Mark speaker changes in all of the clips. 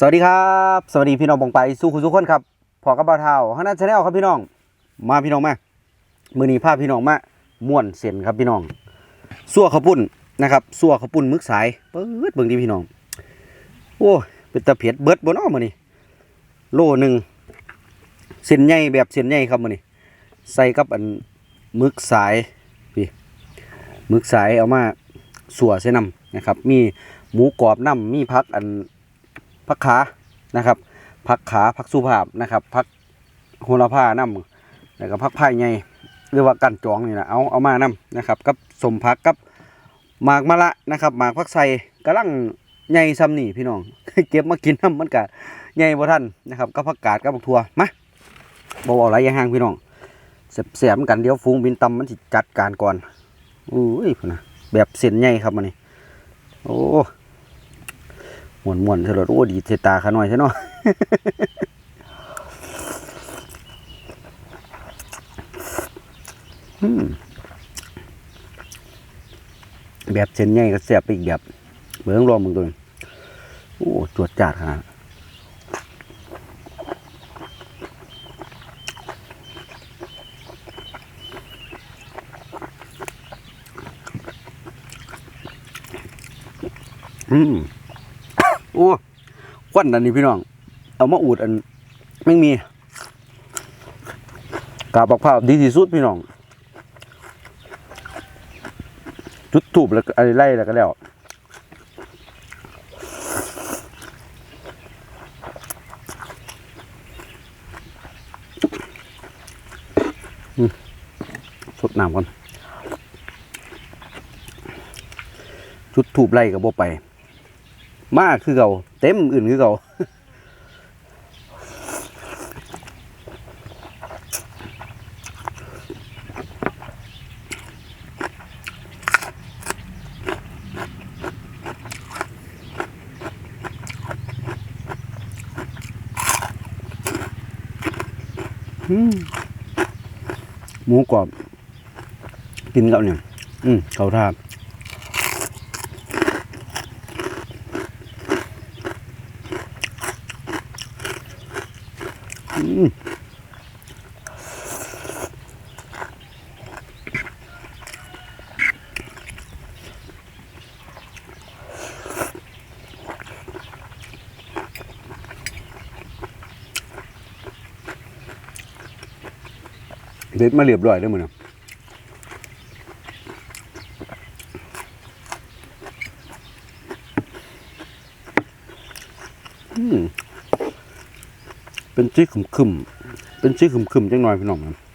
Speaker 1: สวัสดีครับ สวัสดีพี่น้องบงไปสู้คุณทุกคนครับพอกับบ่าวเท้าฮันนันชาแนลครับพี่น้อง มาพี่น้องมามือนี้พาพี่น้องมาม่วนเส้นครับพี่น้องซั่วข้าวปุ้นนะครับซั่วข้าวปุ้นมึกสายเปิดเบิ่งดิพี่น้อง โอ้เป็นตะเพียดเบิดบ่เนาะมื้อนี้โลหนึ่งเส้นใหญ่แบบเส้นใหญ่ครับมือนี้ใส่กับอันมึกสายพี่มึกสายเอามาสั่วใส่น้ำนะครับ มีหมูกรอบน้ำมีพักอัน พักขานะครับพักขาพักสุภาพนะครับพักโหระพาน้ำแล้วก็พักไผ่ไงหรือว่ากันจองนี่นะเอาเอามาน้ำนะครับกับสมพักกับหมากมะละนะครับหมากพักใส่กำลังใหญ่ซ้ำนี่พี่น้องเก็บมากินน้ำมันกะใหญ่บ่ทันนะครับกับผักกาดกับผักทัวมาบ่เอาอะไรย่างห่างพี่น้องเสียบๆกันเดี๋ยวฟูงบินตำมันสิจัดการก่อนอุ้ยนะแบบเส้นใหญ่ครับมันนี่โอ้ มวนมวนๆเถอะโอ้ดีเทตาขาหน่อยใช่เนาะอืมแบบเส้นใหญ่ก็แซ่บไปอีกแบบเบิ่งรอมึงตัวนี้โอ้จวดจาดขนาดอืม อ้ควันอันนี้พี่น้อง เอามาอูดอันไม่มีกาบบักพร้าวดีที่สุดพี่น้อง จุดถูบแล้วอะไรไล่แล้วก็แล้วสดน้ำก่อนจุดถูบไล่กับโบไป มากคือเก่าเต็มอื่นคือเก่าอืมหมูกรอบกินกับเนี่ยอืมเขาทาบ เด็ดมาเรียบร้อยแล้วมึงนะอืมเป็นชีสขมขมๆเป็นชีสขมขมๆจังหน่อยพี่น้องนะ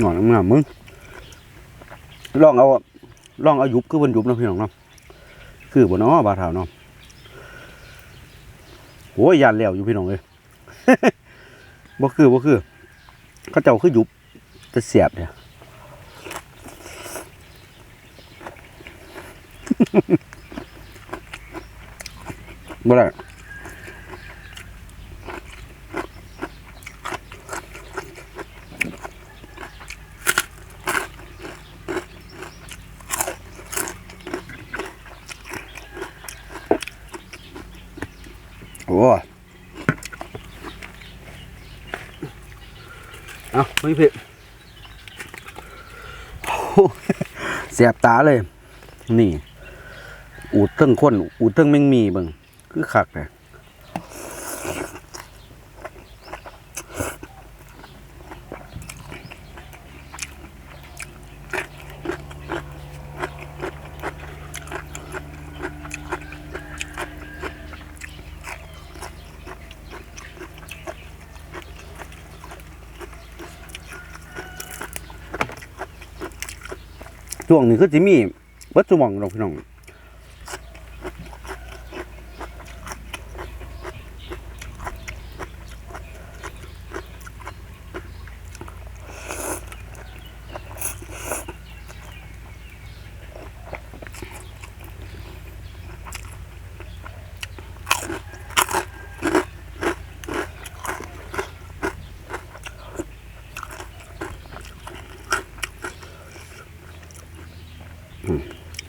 Speaker 1: หน่อยงามมึงลองเอาลองเอายุบคือเพิ่นยุบนะพี่น้องเนาะคือบนนาะบาดเท้าเนาะโอ้ยยานแล้วอยู่พี่น้องเอ้ยบ่คือบ่คือเขาเจ้าคือยุบจะเสียบเนี่ยบ่ได้ เอาไม่ผิดเสียบตาเลย นี่ อูดเทิงข้นอูดเทิงแมงมีเบิ่งคือขักเลย ช่วงนี้คือจิมีวัดสมองดอกพี่น้อง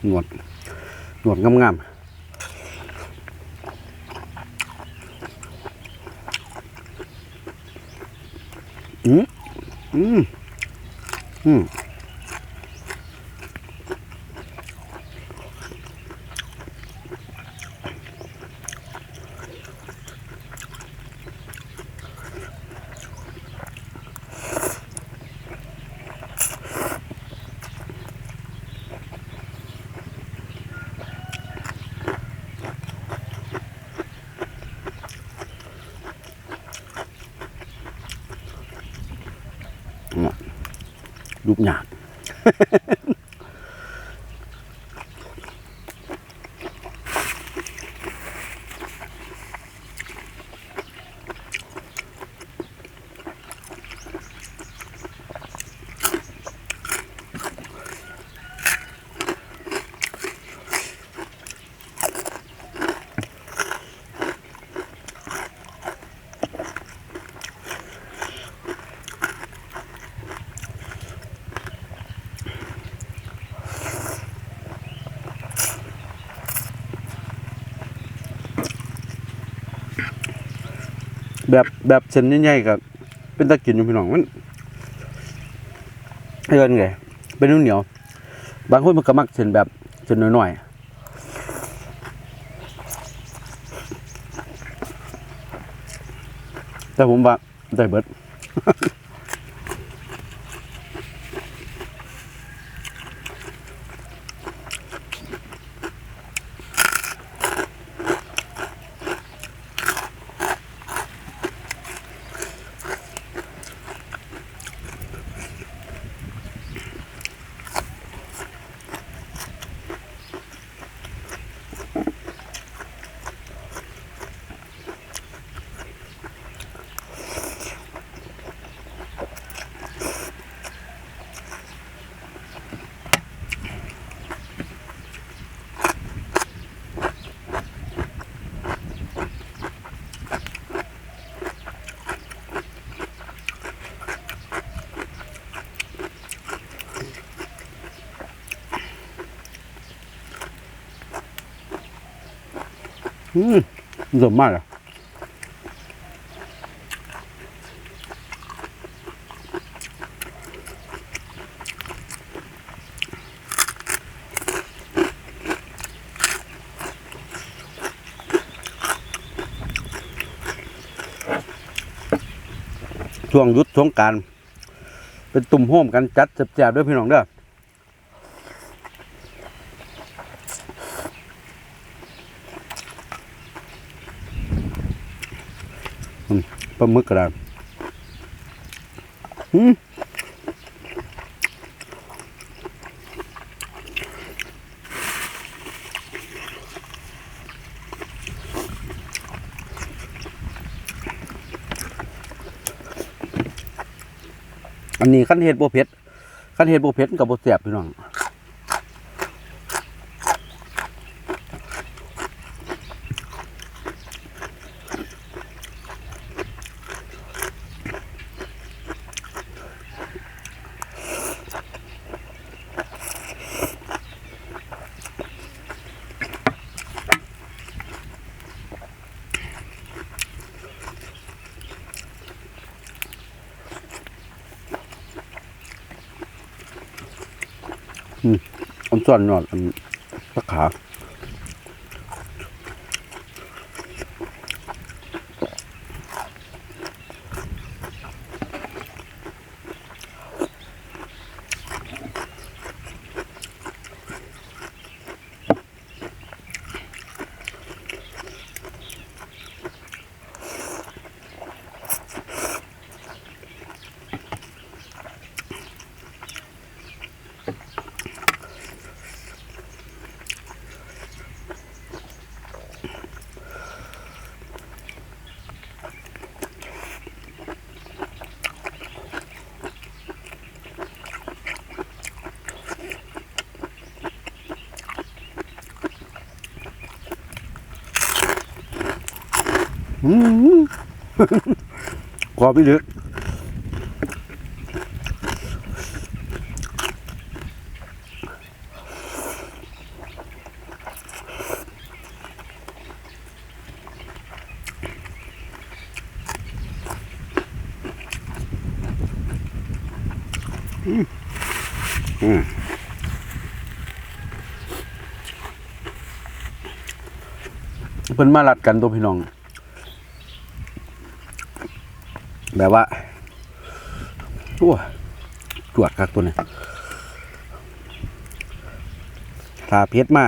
Speaker 1: หนวด หนวดงามๆอืมอืมอืม รูปหยาด แบบแบบเส้นใหญ่ๆกับเป็นตะกินอยู่พี่น้องมันเอินไงเป็นนุ่นเหนียว บางคนมันก็มักเส้นแบบเส้นน้อยๆแต่ผมว่าได้เบิด อืมสมมากอะช่วงยุดสงกราร เป็นตุ่มโฮมกันจัดแจบๆด้วยพี่น้องเด้อ ป ลาหมึกกระดานอืมอันนี้ขั้นเห็ดบัวเพชรขั้นเห็ดบัวเพชรกับบัวเสียบพี่น้อง อันส่วนนอดอันตะขา กรอบไปเยอะอืมอืเพิ่นมาลัดกันตัวพี่น้อง แบบว่าโอ้จวดคักตัวนี้ทาเพชรมา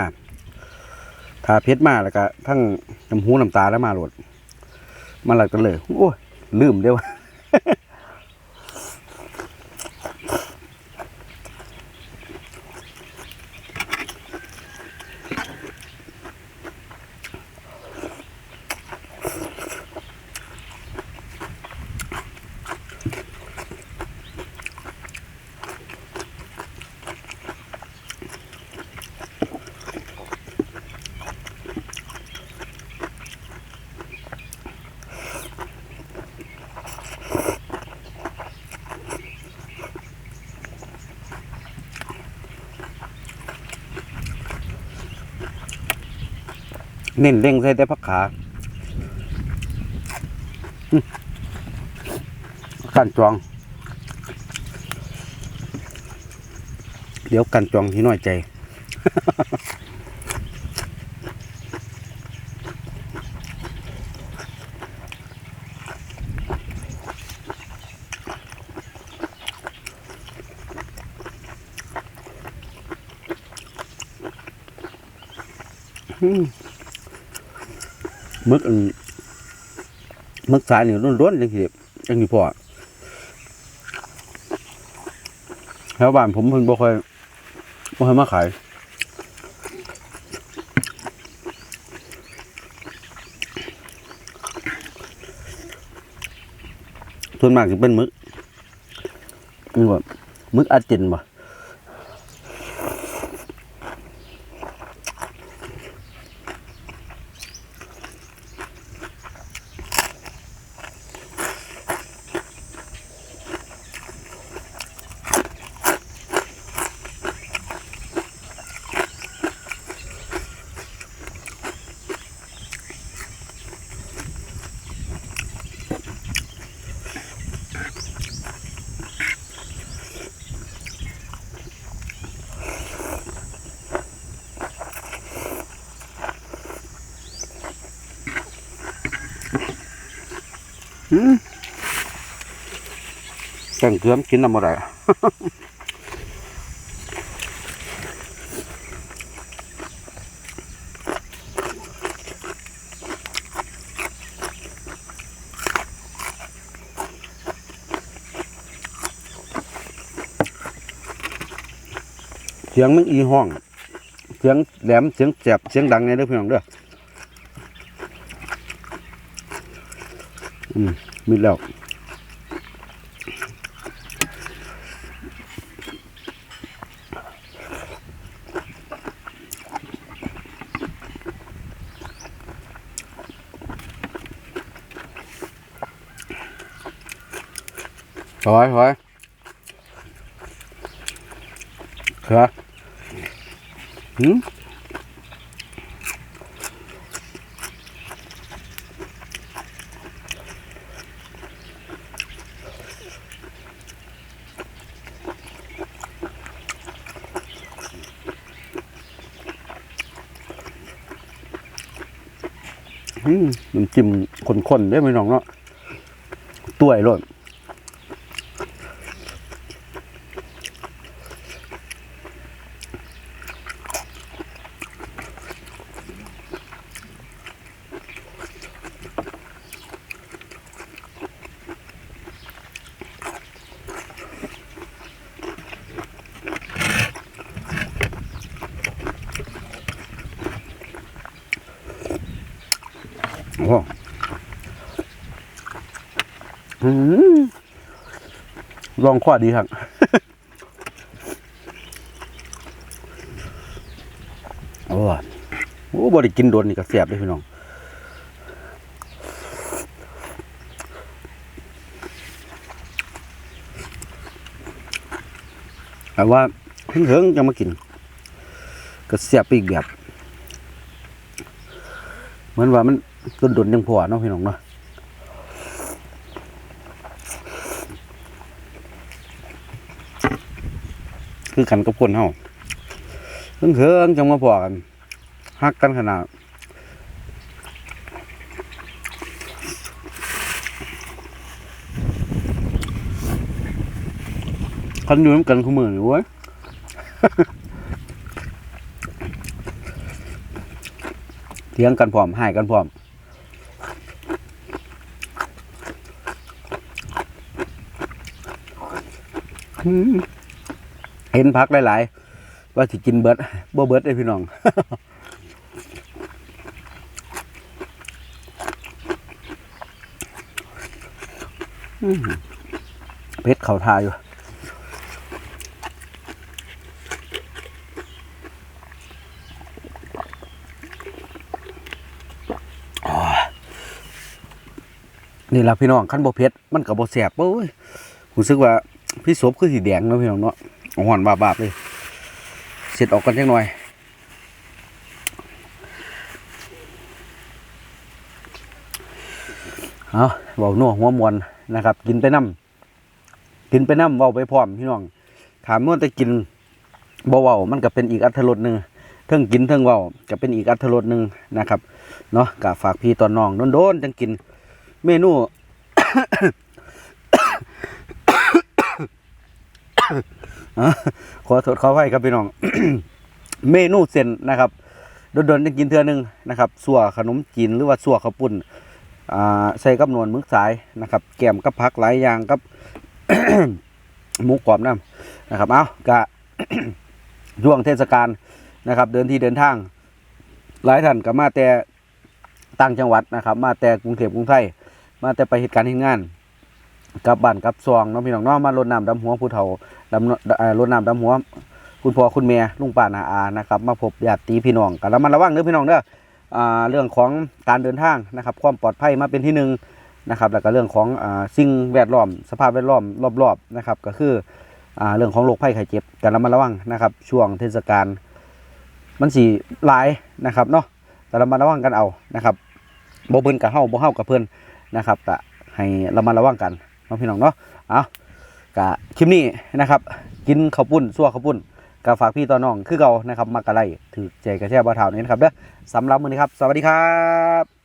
Speaker 1: ทาเพชรมาแล้วก็ทั้งน้ำหูน้ำตาแล้วมาโหลดมาหลัดกันเลย โอ้ยลืมเด้ว เน้นเร่งใส่แต่พักขากันจอง เดี๋ยวกันจองที่น้อยใจ มึกอันมึกสายนี่ร้อนๆจังสิจังสิพอแถวบ้านผมเพิ่นบ่ค่อยบ่ค่อยมาขายส่วนมากจะเป็นมึกนี่ว่ามึกอาจินบ่ แกงเกลือมกินน้ำอะไรเสียงมันอีห้อง เสียงแหลม เสียงแสบเสียงดังเนี่ยเด้อพี่น้องเด้อ อืมมีแล้วถอยถอยเขือหืม น้ำจิ้มข้นๆได้ไหมน้องเนาะตัวยรด โอ้โหอืมลองขวาดีครับโอ้โอ้บริกินโดนนี่ก็แสบเลยพี่น้องแต่ว่าเพิ่งๆจะมากิน ก็เสียบปอีกแบบ เหมือนว่ามัน โดนยังพอเนาะพี่น้องเนาะคือกันกับคนเฮาเพิ่งเขิงจังมาพอกันฮักกันขนาดคันอยู่นำกันคู่มือนี่เว้ยเถียงกันพร้อมให้กันพร้อม เห็นพักหลายๆ ว่าสิกินเบิดบ่เบิดเลยพี่น้องเพชรเข่าทาอยู่นี่ละพี่น้องขั้นบ่เผ็ดมันก็บ่แสบโอ้ยรู้สึกว่า พี่ศพคือสีแดงนะพี่น้องเนาะหอนบาบๆเลยเสร็จออกกันจังหน่อยเอาเบาหนัวหัวมวนนะครับ กินไปน้ำกินไปน้ำเบาไปพร้อมพี่น้อง ถามว่าแต่กินเบ่เบามันก็เป็นอีกอัตรสหนึ่งเทิงกินเทิงเบาก็เป็นอีกอัตรสหนึ่งนะครับเนาะก็ฝากพี่ตอนน้องโดนๆจังกิน เมนู อะ ขอโทษขอไว้ครับพี่น้อง เมนูเส้นนะครับโดนๆจะกินเทื่อหนึงนะครับสัวขนมจีนหรือว่าสัวข้าวปุ้นอ่าใส่กับนวลมึกสายนะครับ แกมกับผักหลายอย่างกับหมูกรอบน้ำนะครับ เอากะช่วงเทศกาลนะครับ เดินที่เดินทาง หลายท่านก็มาแต่ต่างจังหวัดนะครับ มาแต่กรุงเทพกรุงไทย มาแต่ไปเหตุการณ์ที่งาน กับบ้านกับซองน้องพี่น้องน้องมารดน้ำดำหัวผู้เฒ่า ดำรดน้ำดำหัว คุณพ่อคุณแม่ลุงป้านาอานะครับ มาพบญาติพี่น้องกันแล้วมันระวังเด้อพี่น้องเด้อเรื่องของการเดินทางนะครับ ความปลอดภัยมาเป็นที่หนึ่งนะครับ แล้วก็เรื่องของอสิ่งแวดล้อม สภาพแวดล้อมรอบๆนะครับ ก็คืออเรื่องของโรคภัยไข้เจ็บกันแล้วมันระวังนะครับ ช่วงเทศกาลมันสีหลายนะครับเนาะแต่เรามาระวังกันเอานะครับโบเพิ่นกับเฮาบ่เฮากับเพิ่นนะครับก็ให้เรามาระวังกันเนาะพี่น้องเนาะเอา กะคลิปนี้นะครับ กินข้าวปุ้นซั่วข้าวปุ้นก็ฝากพี่ต่อน้องคือเก่านะครับมากระไรถือใจกระแช่บ่าวเท่านี้นะครับเด้อสำหรับมื้อนี้ครับ สวัสดีครับ